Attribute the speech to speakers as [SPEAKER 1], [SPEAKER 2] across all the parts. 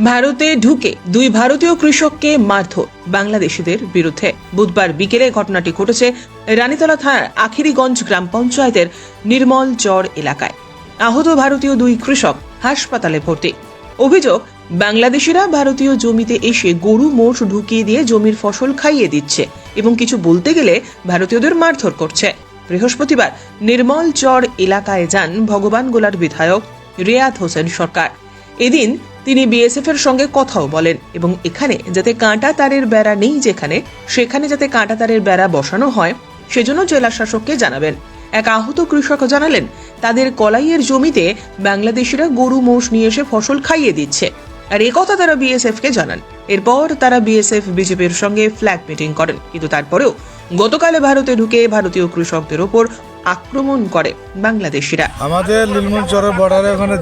[SPEAKER 1] ভারতে ঢুকে দুই ভারতীয় কৃষককে মারধর বাংলাদেশিদের বিরুদ্ধে। বুধবার বিকেলে ঘটনাটি ঘটেছে রানীতলা থানার আখিরিগঞ্জ গ্রাম পঞ্চায়েতের নির্মল চর এলাকায়। আহত ভারতীয় দুই কৃষক হাসপাতালে ভর্তি। অভিযোগ, বাংলাদেশিরা ভারতীয় জমিতে এসে গরু মোষ ঢুকিয়ে দিয়ে জমির ফসল খাইয়ে দিচ্ছে এবং কিছু বলতে গেলে ভারতীয়দের মারধর করছে। বৃহস্পতিবার নির্মল চর এলাকায় যান ভগবান গোলার বিধায়ক রিয়াদ হোসেন সরকার। এদিন তিনি বিএসএফ এর সঙ্গে কথাও বলেন এবং এখানে যাতে কাঁটা তারের বেড়া নেই যেখানে, সেখানে যাতে কাঁটা তারের বেড়া বসানো হয়, সেজন্য জেলা শাসককে জানাবেন। এক আহত কৃষক জানালেন, তাদের কলাইয়ের জমিতে বাংলাদেশিরা গরু মোষ নিয়ে এসে ফসল খাইয়ে দিচ্ছে। আর একথা তারা বিএসএফ কে জানান। এরপর তারা বিএসএফ, বিজেপির সঙ্গে ফ্ল্যাগ মিটিং করেন। কিন্তু তারপরেও গতকালে ভারতে ঢুকে ভারতীয় কৃষকদের ওপর আক্রমণ করে বাংলাদেশিরা।
[SPEAKER 2] আমাদের লিলমন চরের বর্ডারে ওখানে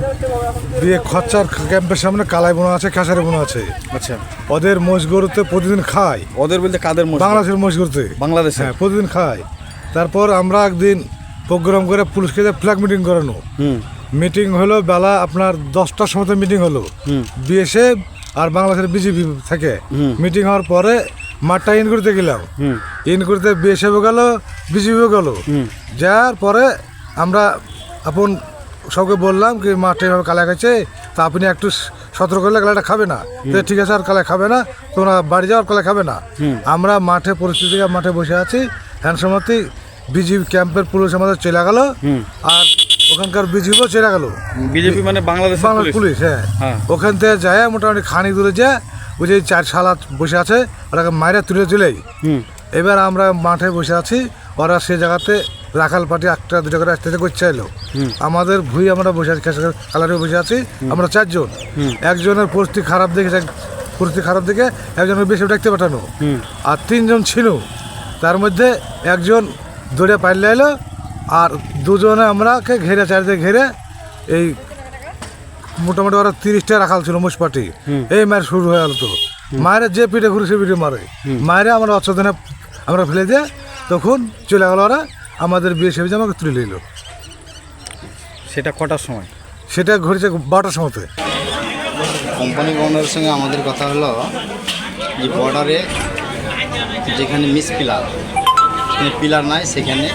[SPEAKER 2] দিয়ে খচ্চার ক্যাম্পের সামনে কালাই বোনা আছে কাছারি বোনা আছে।
[SPEAKER 3] আচ্ছা।
[SPEAKER 2] ওদের মোষ গরুতে প্রতিদিন খায়।
[SPEAKER 3] ওদের বলতে কাদের মধ্যে
[SPEAKER 2] বাংলাদেশের মোষ গরুতে।
[SPEAKER 3] বাংলাদেশে
[SPEAKER 2] হ্যাঁ প্রতিদিন খায়। তারপর আমরা একদিন প্রোগ্রাম করে পুলিশকে ফ্ল্যাগ মিটিং করানো। মিটিং হলো বেলা আপনার দশটার সময় মিটিং হলো। বিএসএফ আর বাংলাদেশের বিজেপি থেকে। মিটিং হওয়ার পরে মাঠটা ইন করতে গেলাম। ইন করতে বিএসএফও গেল বিজেপিও গেল। যাওয়ার পরে আমরা আপন সবকে বললাম কি মাঠে এভাবে কালা গেছে তা আপনি একটু সতর্ক করলে কালাটা খাবে না। তো ঠিক আছে আর কালা খাবে না তোমরা বাড়ি যাওয়ার কালা খাবে না। আমরা মাঠে পরিস্থিতি মাঠে বসে আছি। হ্যান সময়তেই বিজেপি ক্যাম্পের পুলিশ আমাদের চলে গেল। আর ওখানকার বিজেপিও চলে গেল।
[SPEAKER 3] বিজেপি মানে বাংলাদেশ
[SPEAKER 2] বাংলা পুলিশ হ্যাঁ।
[SPEAKER 3] হ্যাঁ।
[SPEAKER 2] ওখান থেকে যায় মোটামুটি খানি দূরে যায়। ওই যে চার সালাত বসে আছে ওরাকে মায়েরা তুলে তুলেই
[SPEAKER 3] হুম।
[SPEAKER 2] এবার আমরা মাঠে বসে আছি ওরা সে জায়গাতে রাখাল পার্টি একটা দুটো করে আসতে করছে এলো। আমাদের ভুই আমরা বসে আছি কালারে বসে আছি আমরা চারজন। একজনের পরিস্থিতি খারাপ দেখে পরিস্থিতি খারাপ দেখে একজনের বেশি দেখতে পাঠানো। আর তিনজন ছিল তার মধ্যে একজন দৌড়ে পাইলে এলো আর দুজনে আমরাকে ঘেরে চারিদিকে ঘেরে এই মোটামুটি ওরা তিরিশটা রাখাল ছিল মোষ পার্টি এই মায়ের শুরু হয়ে গেল তো। মায়ের যে পিঠে ঘুরে সে পিঠে মারে। মায়ের আমরা অচেতনে আমরা ফেলে দিয়ে তখন চলে গেল ওরা আমাদের বিয়ে সেবে আমাকে তুলে নিল
[SPEAKER 3] সেটা কটার সময়?
[SPEAKER 2] সেটা ঘুরেছে বারোটার সময়তে।
[SPEAKER 4] কোম্পানি গভর্নরের সঙ্গে আমাদের কথা হলো যে বর্ডারে যেখানে মিস পিলার পিলার নাই সেখানে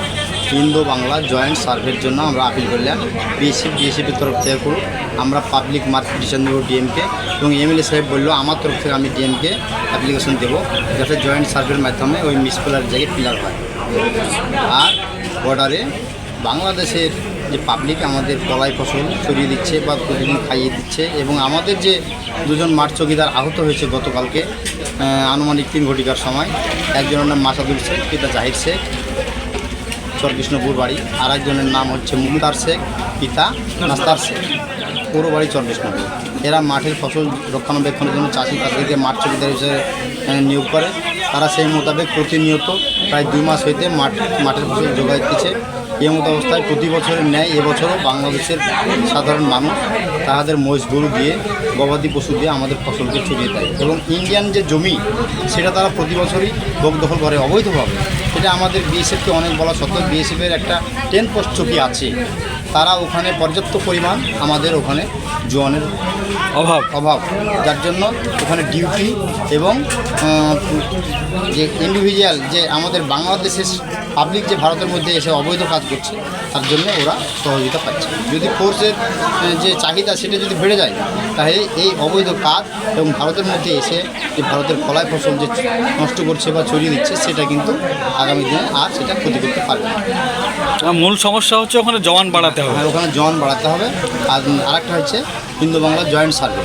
[SPEAKER 4] ইন্দো বাংলা জয়েন্ট সার্ভের জন্য আমরা আপিল করলাম। বিএসএফ বিএসএফের তরফ থেকে করুক আমরা পাবলিক মার্ক পিটিশন দেবো ডিএমকে এবং এমএলএ সাহেব বলল, আমার তরফ থেকে আমি ডিএমকে অ্যাপ্লিকেশন দেবো যাতে জয়েন্ট সার্ভের মাধ্যমে ওই মিস পিলার জায়গায় পিলার হয়। আর বর্ডারে বাংলাদেশের যে পাবলিক আমাদের কলাই ফসল ছড়িয়ে দিচ্ছে বা প্রতিদিন খাইয়ে দিচ্ছে এবং আমাদের যে দুজন মাঠ চৌকিদার আহত হয়েছে গতকালকে আনুমানিক তিন ঘটিকার সময়, একজনের নাম মাসাদুল শেখ, পিতা জাহির শেখ চরকৃষ্ণপুর বাড়ি আর একজনের নাম হচ্ছে মুক্তার শেখ, পিতা নাস্তার শেখ। পুরো বাড়ি চরকৃষ্ণপুর। এরা মাঠের ফসল রক্ষণাবেক্ষণের জন্য চাষি তাদেরকে মাঠ চৌকিদার হিসেবে নিয়োগ করে। তারা সেই মোতাবেক প্রতিনিয়ত প্রায় দুই মাস হইতে মাঠ মাঠের ফসল যোগাই দিচ্ছে এই মতো অবস্থায় প্রতি বছরের ন্যায় এবছরও বাংলাদেশের সাধারণ মানুষ তাহাদের মহিষ গরু দিয়ে গবাদি পশু দিয়ে আমাদের ফসলকে ছড়িয়ে দেয় এবং ইন্ডিয়ান যে জমি সেটা তারা প্রতি বছরই ভোগ দখল করে অবৈধভাবে। এটা আমাদের বিএসএফকে অনেক বলা সত্ত্বেও বিএসএফের একটা টেন পোস্ট চকি আছে। তারা ওখানে পর্যাপ্ত পরিমাণ আমাদের ওখানে জোয়ানের
[SPEAKER 3] অভাব।
[SPEAKER 4] অভাব। যার জন্য ওখানে ডিউটি এবং যে ইন্ডিভিজুয়াল যে আমাদের বাংলাদেশের পাবলিক যে ভারতের মধ্যে এসে অবৈধ কাজ করছে তার জন্য ওরা সহযোগিতা পাচ্ছে। যদি ফোর্সের যে চাহিদা সেটা যদি বেড়ে যায় তাহলে এই অবৈধ কাজ এবং ভারতের মধ্যে এসে যে ভারতের কলাই ফসল যে নষ্ট করছে বা ছড়িয়ে দিচ্ছে সেটা কিন্তু আগামী দিনে আর সেটা ক্ষতি করতে পারবে না।
[SPEAKER 3] মূল সমস্যা হচ্ছে ওখানে জওয়ান বাড়াতে হবে।
[SPEAKER 4] ওখানে জন বাড়াতে হবে। আর আরেকটা হচ্ছে হিন্দু বাংলা জয়েন্ট সার্ভে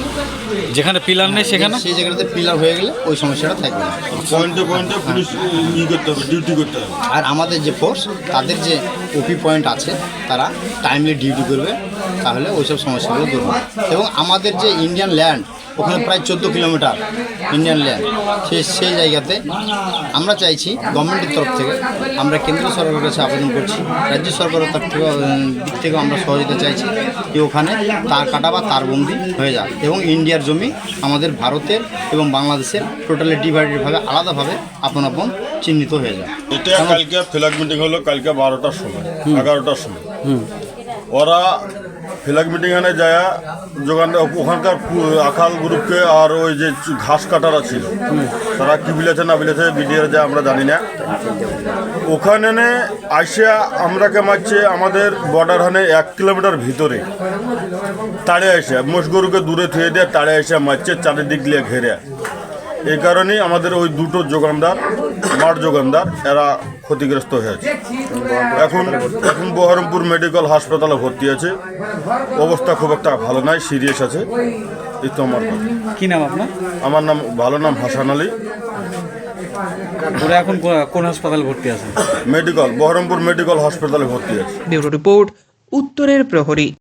[SPEAKER 3] যেখানে পিলার নেই সেখানে?
[SPEAKER 4] সেই জায়গাটাতে পিলার হয়ে গেলে ওই সমস্যাটা থাকবে। না
[SPEAKER 5] পয়েন্টে পয়েন্টে পুলিশ ই করতে হবে ডিউটি করতে হবে।
[SPEAKER 4] আর আমাদের যে ফোর্স তাদের যে ওপি পয়েন্ট আছে তারা টাইমলি ডিউটি করবে তাহলে ওইসব সমস্যাগুলো দূর হবে। এবং আমাদের যে ইন্ডিয়ান ল্যান্ড ওখানে প্রায় চোদ্দ কিলোমিটার ইন্ডিয়ান ল্যান্ড সেই সেই জায়গাতে আমরা চাইছি গভর্নমেন্টের তরফ থেকে আমরা কেন্দ্র সরকারের কাছে আবেদন করছি রাজ্য সরকারের তরফ থেকে দিক থেকেও আমরা সহযোগিতা চাইছি যে ওখানে তার কাটা বা তারবন্দি হয়ে যাক এবং ইন্ডিয়ার জমি আমাদের ভারতের এবং বাংলাদেশের টোটালি ডিভাইডেডভাবে আলাদাভাবে আপন আপন চিহ্নিত হয়ে যায়
[SPEAKER 5] এটা কালকে ফ্ল্যাগ মিটিং হলো কালকে বারোটার সময় এগারোটার সময়। ওরা ফ্ল্যাগ মিটিংয়ে যায় যোগান ওখানকার আখাল গ্রুপকে আর ওই যে ঘাস কাটারা ছিল। তারা কি বিলেছে না বিলেছে বিডিআর যায় আমরা জানি না। ওখানে আইসা আমরাকে মারছে আমাদের বর্ডার হানে এক কিলোমিটার ভিতরে। তাড়ে আসে মোষ গরুকে দূরে থুয়ে দিয়ে তাড়ে এসে মারছে, চারিদিক দিয়ে ঘেরে। এই কারণেই আমাদের ওই দুটো যোগানদার মাঠ যোগানদার এরা ক্ষতিগ্রস্ত হয়েছে। এখন এখন বহরমপুর মেডিকেল হাসপাতালে ভর্তি আছে। অবস্থা খুব একটা ভালো নাই সিরিয়াস আছে। এই তো আমার কথা।
[SPEAKER 3] কি নাম আপনার?
[SPEAKER 5] আমার নাম ভালো নাম হাসান আলী।
[SPEAKER 3] ওরা এখন কোন হাসপাতালে ভর্তি আছে?
[SPEAKER 5] মেডিকেল বহরমপুর মেডিকেল হাসপাতালে ভর্তি আছে।
[SPEAKER 1] ব্যুরো রিপোর্ট উত্তরের প্রহরী।